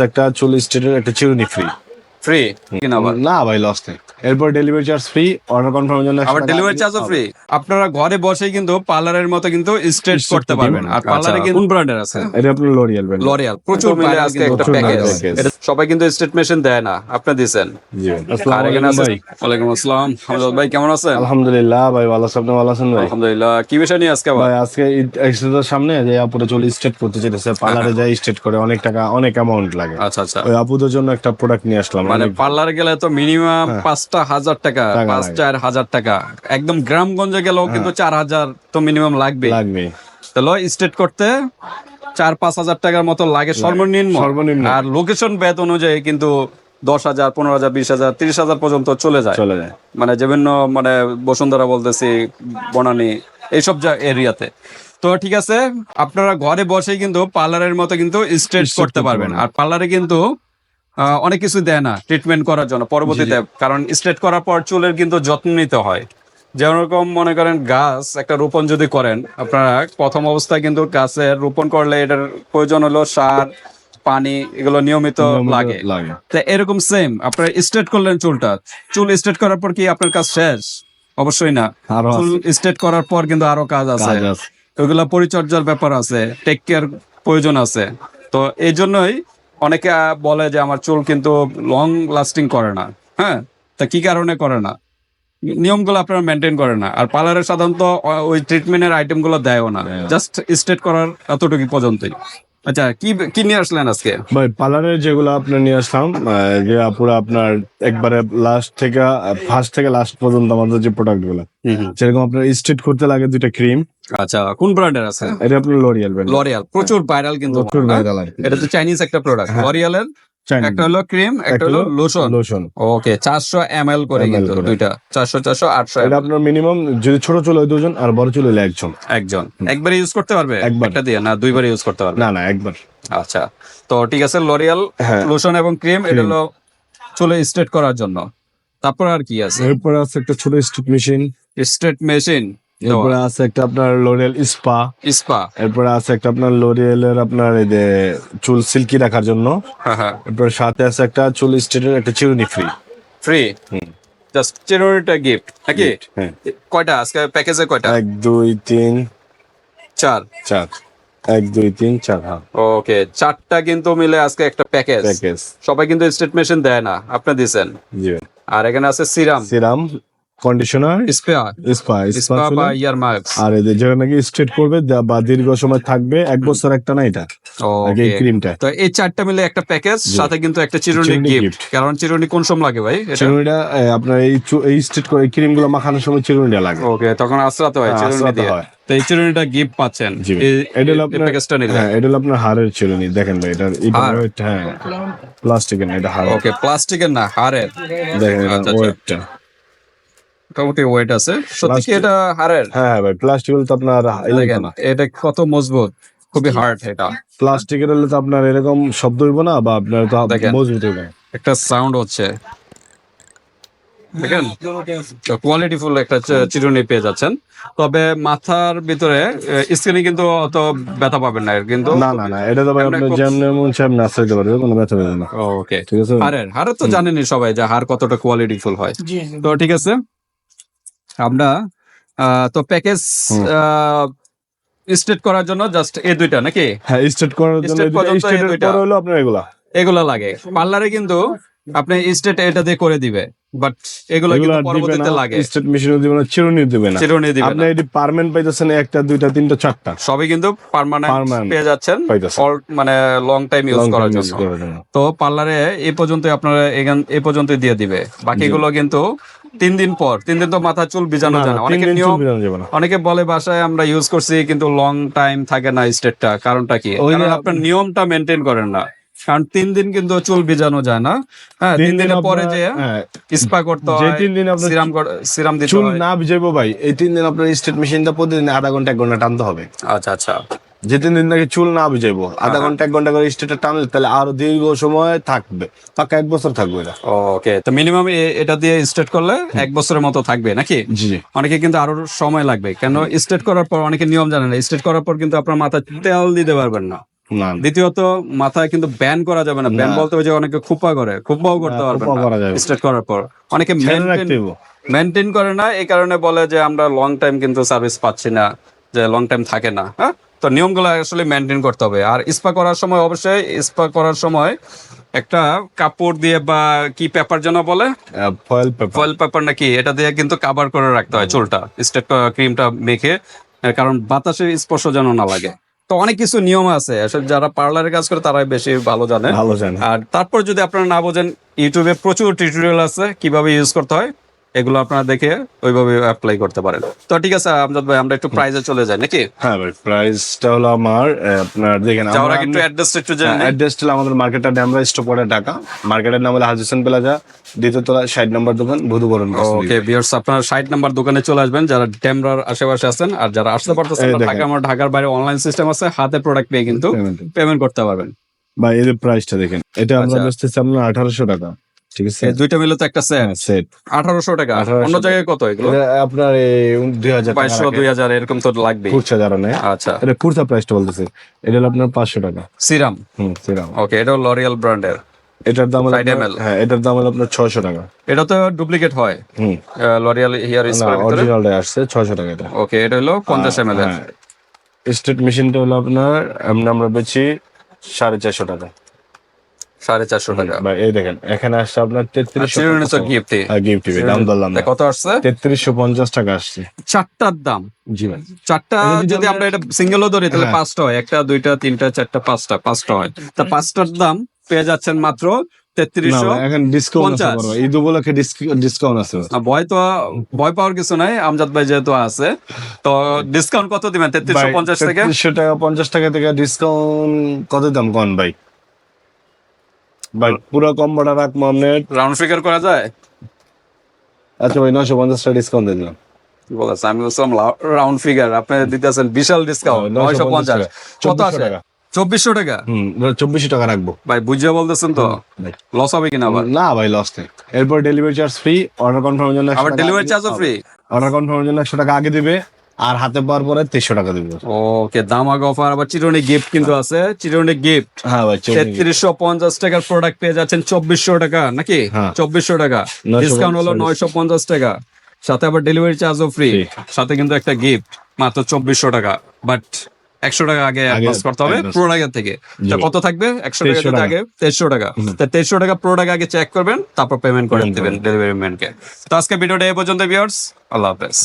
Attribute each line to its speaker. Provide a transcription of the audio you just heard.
Speaker 1: একটা চল্লিশ স্টেটের একটা চিরুনি ফ্রি
Speaker 2: ফ্রি
Speaker 1: না ভাই লস নেই এরপর ডেলিভারি চার্জ ফ্রি অর্ডার কনফার্মের জন্য
Speaker 2: আবার ডেলিভারি চার্জও ফ্রি আপনারা ঘরে বসেই কিন্তু পার্লারের মতো কিন্তু স্ট্রেট করতে পারবেন। আর পার্লারে কিন্তু কোন ব্র্যান্ডের আছে?
Speaker 1: এটা আপনার লরিয়াল ব্র্যান্ড
Speaker 2: লরিয়াল প্রচুর মিলে আজকে একটা প্যাকেজ এটা সবাই কিন্তু স্টেট মেশিন দেয় না। আপনি
Speaker 1: জি
Speaker 2: আর এখানে
Speaker 1: ভাই।
Speaker 2: ওয়ালাইকুম আসসালাম। হামজাদ ভাই কেমন আছেন?
Speaker 1: আলহামদুলিল্লাহ ভাই ভালো আছেন ভালো আছেন ভাই?
Speaker 2: আলহামদুলিল্লাহ। কি বিষয় নিয়ে আজকে
Speaker 1: ভাই আজকে সামনে যে আপুরে চুল স্ট্রেট করতে চাইতেছে। পার্লারে যাই স্ট্রেট করে অনেক টাকা অনেক অ্যামাউন্ট লাগে।
Speaker 2: আচ্ছা আচ্ছা।
Speaker 1: ওই আপুদের জন্য একটা প্রোডাক্ট নিয়ে আসলাম।
Speaker 2: মানে পার্লার গেলে তো মিনিমাম পাঁচটা হাজার টাকা পাঁচ চার হাজার টাকা। একদম গ্রামগঞ্জে গেলেও কিন্তু চার হাজার তো মিনিমাম লাগবে
Speaker 1: লাগবে।
Speaker 2: তাহলে স্টেট করতে চার পাঁচ হাজার টাকার মতো লাগে সর্বনিম্ন।
Speaker 1: সর্বনিম্ন।
Speaker 2: আর লোকেশন বেদ অনুযায়ী কিন্তু দশ হাজার পনেরো হাজার বিশ হাজার তিরিশ হাজার পর্যন্ত চলে যায়।
Speaker 1: চলে যায়।
Speaker 2: মানে বিভিন্ন মানে বসুন্ধরা বলতেছি বনানি এইসব যা এরিয়াতে। তো ঠিক আছে আপনারা ঘরে বসেই কিন্তু পার্লারের মতো কিন্তু স্ট্রেট করতে পারবেন। আর পার্লারে কিন্তু অনেক কিছু দেয় না ট্রিটমেন্ট করার জন্য পরবর্তীতে কারণ স্ট্রেট করার পর চুলের কিন্তু যত্ন নিতে হয়। যেরকম মনে করেন গাছ একটা রোপণ যদি করেন আপনারা প্রথম অবস্থায় কিন্তু গাছের রোপণ করলে এটার প্রয়োজন হলো সার পানি এগুলো নিয়মিত লাগে। তা এরকম সেম আপনার স্ট্রেট করলেন চুলটা চুল স্ট্রেট করার পর কি আপনার কাজ শেষ? অবশ্যই না। চুল স্ট্রেট করার পর কিন্তু আরও কাজ আছে।
Speaker 1: কাজ আছে।
Speaker 2: ওইগুলা পরিচর্যার ব্যাপার আছে টেক কেয়ার প্রয়োজন আছে। তো এই জন্যই অনেকে বলে যে আমার চুল কিন্তু লং লাস্টিং করে না। হ্যাঁ তা কি কারণে করে না? নিয়মগুলো আপনারা মেনটেন করে না। আর পার্লারে সাধারণত ওই ট্রিটমেন্টের আইটেমগুলো দেয়ও না। জাস্ট স্টেট করার এতটুকু পর্যন্তই। আচ্ছা কি কি নিয়ে আসলেন আজকে?
Speaker 1: ভাই পার্লারের যেগুলো আপনার নিয়ে আসলাম যে পুরো আপনার একবারে লাস্ট থেকে ফার্স্ট থেকে লাস্ট পর্যন্ত আমাদের যে প্রোডাক্টগুলো যেরকম আপনার স্ট্রেট করতে লাগে দুইটা ক্রিম
Speaker 2: আচ্ছা কোন ব্র্যান্ডের আছে?
Speaker 1: এটা আপনার লরিয়াল ব্র্যান্ড
Speaker 2: লরিয়াল প্রচুর ভাইরাল কিন্তু
Speaker 1: প্রচুর ভাইরাল
Speaker 2: এটা তো চাইনিজ একটা প্রোডাক্ট লরিয়ালের
Speaker 1: Chinese।
Speaker 2: একটা হলো ক্রিম একটা হলো লোশন।
Speaker 1: লোশন।
Speaker 2: ওকে চারশো এম এল করে কিন্তু দুইটা। চারশো চারশো আটশো
Speaker 1: এটা আপনার মিনিমাম যদি ছোট চুল দুজন আর বড় চুল একজন।
Speaker 2: একজন। একবার ইউজ করতে পারবে?
Speaker 1: একবার।
Speaker 2: একটা দিয়ে? না দুইবার ইউজ করতে পারবে?
Speaker 1: না না একবার।
Speaker 2: আচ্ছা। তো ঠিক আছে লরিয়াল
Speaker 1: হ্যাঁ।
Speaker 2: লোশন এবং ক্রিম এটা হলো চুলে স্ট্রেট করার জন্য। তারপর আর কি আছে?
Speaker 1: এরপরে আছে একটা ছোট স্ট্রিপ মেশিন
Speaker 2: স্ট্রেট মেশিন
Speaker 1: এরপরে আছে একটা আপনার লরিয়াল স্পা
Speaker 2: স্পা
Speaker 1: এরপরে আছে একটা আপনার লরিয়ালের আপনার এই যে চুল সিল্কি রাখার জন্য।
Speaker 2: হ্যাঁ হ্যাঁ।
Speaker 1: এরপরে সাথে আছে একটা চুল স্টেটের একটা চিরুনি ফ্রি
Speaker 2: ফ্রি জাস্ট চিরুনিটা গিফট নাকি?
Speaker 1: হ্যাঁ।
Speaker 2: কয়টা? আজকে প্যাকেজে কয়টা?
Speaker 1: এক দুই তিন।
Speaker 2: চার।
Speaker 1: চার। এক দুই তিন চার হ্যাঁ।
Speaker 2: ওকে চারটা কিন্তু মিলে আজকে একটা প্যাকেজ।
Speaker 1: প্যাকেজ।
Speaker 2: সবাই কিন্তু স্টেট মেশিন দেয় না আপনি দিছেন
Speaker 1: জি।
Speaker 2: আর এখানে আছে serum.
Speaker 1: Serum. Conditioner
Speaker 2: spa
Speaker 1: spa
Speaker 2: spa
Speaker 1: spa
Speaker 2: বা ইয়ার মার্কস
Speaker 1: আর এদের যেটা নাকি স্ট্রেট করবে বা দীর্ঘ সময় থাকবে এক বছর একটা না এটা? এই ক্রিমটা
Speaker 2: তো এই চারটা মিলে একটা প্যাকেজ সাথে কিন্তু একটা চিরুনি গিফট কারণ চিরুনি কোন সময় লাগে ভাই
Speaker 1: চিরুনিটা আপনার এই এই স্ট্রেট করে ক্রিমগুলো মাখানোর সময় চিরুনিটা লাগে।
Speaker 2: ওকে তখন আসরাতে হয়
Speaker 1: হ্যাঁ,
Speaker 2: চিরুনি দিয়ে। তো এই চিরুনিটা গিফট পাচ্ছেন।
Speaker 1: এটা আপনার
Speaker 2: প্যাকেজটা নিলে।
Speaker 1: হ্যাঁ এটা আপনার হাড়ের চিরুনি দেখেন ভাই এটা এটা হ্যাঁ প্লাস্টিকের না এটা হাড়
Speaker 2: ওকে প্লাস্টিকের না হাড়ের।
Speaker 1: দেখেন এটা
Speaker 2: আচ্ছা, আচ্ছা।
Speaker 1: ওয়েটটা
Speaker 2: মোটামুটি ওয়েট আছে। সত্যি কি এটা
Speaker 1: হ্যাঁ হ্যাঁ ভাই প্লাস্টিক হলে তো আপনার
Speaker 2: এটা কত মজবুত খুবই হার্ড এটা।
Speaker 1: প্লাস্টিকের হলে তো আপনার এরকম শব্দ হইব না বা আপনার তো মজবুত হইবে
Speaker 2: একটা সাউন্ড হচ্ছে। দেখেন কোয়ালিটি ফুল একটা চি- চিরুনি পেয়ে যাচ্ছেন। তবে মাথার ভিতরে স্কিনে কিন্তু অত ব্যথা পাবেন না কিন্তু
Speaker 1: না না না এটা তো ভাই আপনি যেমন মন সেমন নাচাইতে পারবে কোনো ব্যথা পাবে না।
Speaker 2: ওকে
Speaker 1: ঠিক আছে
Speaker 2: হাড়ের তো জানেনই সবাই যে হার কতটা কোয়ালিটি ফুল হয়। তো ঠিক আছে? আমরা তো প্যাকেজ স্টেট করার জন্য জাস্ট এই দুইটা নাকি?
Speaker 1: হ্যাঁ স্টেট করার জন্য স্ট্রেটের
Speaker 2: দুইটা।
Speaker 1: হলো আপনার এগুলা।
Speaker 2: এগুলো লাগে। পার্লারে কিন্তু আপনি স্টেট এটা দিয়ে করে দিবে বাট এগুলো কিন্তু পরবর্তীতে লাগে।
Speaker 1: স্ট্রেট মেশিনও দিবে না চিরুনিও দিবে না।
Speaker 2: চিরুনি দিবে
Speaker 1: আপনি এটি পার্মানেন্ট পাইতেছেন একটা দুইটা তিনটা চারটা।
Speaker 2: সবই কিন্তু পার্মানেন্ট পেয়ে যাচ্ছেন। All মানে লং টাইম ইউজ
Speaker 1: Long
Speaker 2: করার জন্য।
Speaker 1: করার জন্য।
Speaker 2: তো পার্লারে এই পর্যন্ত আপনারা এখান এই পর্যন্ত দিয়ে দিবে। বাকিগুলো কিন্তু তিন দিন পর তিন দিন তো মাথা চুল ভিজানো
Speaker 1: না,
Speaker 2: যায় না।
Speaker 1: চুল
Speaker 2: নিয়ম। অনেকে বলে বাসায় আমরা ইউজ করছি কিন্তু লং টাইম থাকে না স্টেটটা কারণটা কি? আপনার নিয়মটা মেনটেন করেন না। কারণ তিন দিন কিন্তু চুল ভিজানো যায় না। হ্যাঁ তিন দিনের পরে যে
Speaker 1: হ্যাঁ,
Speaker 2: স্পা করতে
Speaker 1: যে
Speaker 2: হয়
Speaker 1: তিন দিন আপনার
Speaker 2: সিরাম সিরাম দিতে
Speaker 1: চুল না ভিজাইবো ভাই এই তিন দিন আপনার স্ট্রেট মেশিনটা প্রতিদিন আধা ঘণ্টা এক ঘণ্টা টানতে হবে।
Speaker 2: আচ্ছা আচ্ছা।
Speaker 1: যে তিন দিন নাকি চুল না ভিজাইবো আধা
Speaker 2: হ্যাঁ।
Speaker 1: ঘণ্টা এক ঘণ্টা করে স্ট্রেটটা টানলে তাহলে আরও দীর্ঘ সময় থাকবে। পাক্কা এক বছর থাকবে এটা।
Speaker 2: ওকে তো মিনিমাম এটা দিয়ে স্টেট করলে এক বছরের মতো থাকবে নাকি?
Speaker 1: জি
Speaker 2: অনেকে কিন্তু আরও সময় লাগবে কেন স্টেট করার পর অনেকে নিয়ম জানে না স্টেট করার পর কিন্তু আপনার মাথা তেল দিতে পারবেন না। দ্বিতীয়ত মাথায় কিন্তু ব্যান করা যাবে না। ব্যান বলতে ওই যে অনেকে খুপা করে খুপাও করতে পারবে না। স্ট্রেট করার পর। অনেকে মেনটেন করে না এই কারণে বলে যে আমরা লং টাইম কিন্তু সার্ভিস পাচ্ছি না যে লং টাইম থাকে না হ্যাঁ? তো নিয়মগুলো আসলে মেনটেন করতে হবে। আর স্পা করার সময় অবশ্যই স্পা করার সময় একটা কাপড় দিয়ে বা কি পেপার যেন বলে?
Speaker 1: ফয়েল পেপার
Speaker 2: ফয়েল পেপার নাকি এটা দিয়ে কিন্তু কাভার করে রাখতে হয় চুলটা স্টেট ক্রিমটা মেখে কারণ বাতাসের স্পর্শ যেন না লাগে। তো অনেক কিছু নিয়ম আছে আসলে যারা পার্লারে কাজ করে তারাই বেশি ভালো জানে।
Speaker 1: ভালো জানে।
Speaker 2: আর তারপর যদি আপনারা না বোঝেন ইউটিউবে প্রচুর টিউটোরিয়াল আছে কীভাবে ইউজ করতে হয় এগুলো আপনারা দেখে ওইভাবে অ্যাপ্লাই করতে পারেন। তো ঠিক আছে আমজাদ ভাই আমরা একটু প্রাইজে চলে যাই নাকি?
Speaker 1: হ্যাঁ ভাই প্রাইসটা হলো আমার আপনার দেখেন
Speaker 2: যাওয়ার আগে একটু অ্যাড্রেস একটু জেনে।
Speaker 1: অ্যাড্রেস হলো আমাদের মার্কেটটা ড্যামরা স্টপরে ঢাকা। মার্কেটের নাম হলো হাজিসন প্লাজা দ্বিতীয় তলা ষাট নম্বর দোকান ভুধুবরণ
Speaker 2: ওকে ভিউয়ার্স আপনারা 60 নাম্বার দোকানে চলে আসবেন যারা ডেমরার আশেপাশে আছেন আর যারা আসতে পারতেছেন ঢাকা আমার ঢাকার বাইরে অনলাইন সিস্টেম আছে হাতে প্রোডাক্ট পেয়ে কিন্তু পেমেন্ট করতে পারবেন।
Speaker 1: ভাই এর প্রাইসটা দেখেন এটা আমরা
Speaker 2: আচ্ছা।
Speaker 1: বেচতেছি আপনার আঠারোশো টাকা। ঠিক আছে?
Speaker 2: দুইটা মিলে তো একটা সেট
Speaker 1: সেট
Speaker 2: আঠারোশো টাকা।
Speaker 1: 1800
Speaker 2: অন্য জায়গায় কত এগুলো?
Speaker 1: আপনার দুই হাজার
Speaker 2: বাইশশো দুই হাজার এরকম তো লাগবে
Speaker 1: কুর্চা যারা নেয়
Speaker 2: আচ্ছা।
Speaker 1: এটা কুর্তা প্রাইসটা বলতেছে। এটা হলো আপনার পাঁচশো টাকা।
Speaker 2: সিরাম?
Speaker 1: হুম সেরাম।
Speaker 2: ওকে এটা লরিয়াল ব্র্যান্ডের
Speaker 1: এটার দাম হলো
Speaker 2: 5
Speaker 1: আপনার-
Speaker 2: ml
Speaker 1: হ্যাঁ এটার দাম হলো আপনার ছয়শো টাকা।
Speaker 2: এটা তো ডুপ্লিকেট হয়।
Speaker 1: হুম।
Speaker 2: লরিয়াল হেয়ার স্প্রে ভিতরে
Speaker 1: আসছে ছয়শো টাকা এটা।
Speaker 2: ওকে এটা হলো পঞ্চাশ এম এল এর।
Speaker 1: হ্যাঁ। স্টেট মেশিনটা হলো আপনার আমরা আমরা বেচি সাড়ে চারশো টাকা।
Speaker 2: সাড়ে চারশো টাকা।
Speaker 1: এই দেখেন এখানে আসছে আপনার তেত্রিশশো
Speaker 2: গিফটে
Speaker 1: গিফট দাম ধরলাম
Speaker 2: কত আসছে?
Speaker 1: তেত্রিশশো পঞ্চাশ টাকা আসছে।
Speaker 2: চারটার দাম।
Speaker 1: জি ভাই।
Speaker 2: চারটা
Speaker 1: যদি
Speaker 2: আমরা এটা সিঙ্গেলও ধরি তাহলে
Speaker 1: হ্যাঁ।
Speaker 2: পাঁচটা হয়। একটা দুইটা তিনটা চারটা পাঁচটা পাঁচটা হয়। তা পাঁচটার দাম পেয়ে যাচ্ছেন মাত্র তেত্রিশশো
Speaker 1: এখন ডিসকাউন্ট আছে
Speaker 2: 50
Speaker 1: বড় ভাই। ঈদ উপলক্ষে ডিসকাউন্ট আছে
Speaker 2: ভয় তো ভয় পাওয়ার কিছু নাই। আমজাদ ভাই যেহেতু আছে তো ডিসকাউন্ট কত দিবেন? তেত্রিশশো পঞ্চাশ থেকে?
Speaker 1: 3300 টাকা পঞ্চাশ টাকা থেকে ডিসকাউন্ট কত দাম কোন ভাই? ভাই পুরো কম্বোটা রাখব আপনার
Speaker 2: রাউন্ড ফিগার করা যায়?
Speaker 1: আচ্ছা ভাই নশো পঞ্চাশ টাকা ডিসকাউন্ট দিয়ে দিলাম।
Speaker 2: কি আমি বলছিলাম রাউন্ড ফিগার আপনি দিতেছেন বিশাল ডিসকাউন্ট নয়শো পঞ্চাশ কত আছে? চব্বিশশো টাকা।
Speaker 1: হুম চব্বিশশো টাকা রাখব।
Speaker 2: ভাই বুঝিয়ে বলতেছেন তো। লস হবে কিনা আবার?
Speaker 1: না ভাই লস নেই। এরপর ডেলিভারি চার্জ ফ্রি অর্ডার কনফার্মের জন্য
Speaker 2: আবার ডেলিভারি চার্জও ফ্রি
Speaker 1: অর্ডার কনফার্মের জন্য একশো টাকা আগে দিবে। আর হাতে পাওয়ার পরে তেইশশো টাকা দিবে।
Speaker 2: ওকে দাম আগে অফার আবার চিরুনি গিফট কিন্তু আছে। চিরুনি গিফট
Speaker 1: হ্যাঁ ভাই
Speaker 2: তেত্রিশশো পঞ্চাশ টাকার প্রোডাক্ট পেয়ে যাচ্ছেন চব্বিশশো টাকা নাকি?
Speaker 1: হ্যাঁ।
Speaker 2: চব্বিশশো টাকা।
Speaker 1: 950
Speaker 2: ডিসকাউন্ট হলো নয়শো পঞ্চাশ টাকা। সাথে আবার ডেলিভারি চার্জও ফ্রি সাথে কিন্তু একটা গিফট মাত্র চব্বিশশো টাকা। বাট একশো টাকা আগে অ্যাডভান্স করতে হবে
Speaker 1: advance।
Speaker 2: প্রোডাক্ট থেকে। তা কত থাকবে? একশো টাকা
Speaker 1: 2300 টাকা।
Speaker 2: আগে তেইশশো টাকা। তা তেইশশো টাকা প্রোডাক্ট আগে চেক করবেন তারপর পেমেন্ট করে দেবেন ডেলিভারি ম্যানকে তো আজকে ভিডিওটা এই পর্যন্ত ভিউয়ার্স আল্লাহ হাফেজ।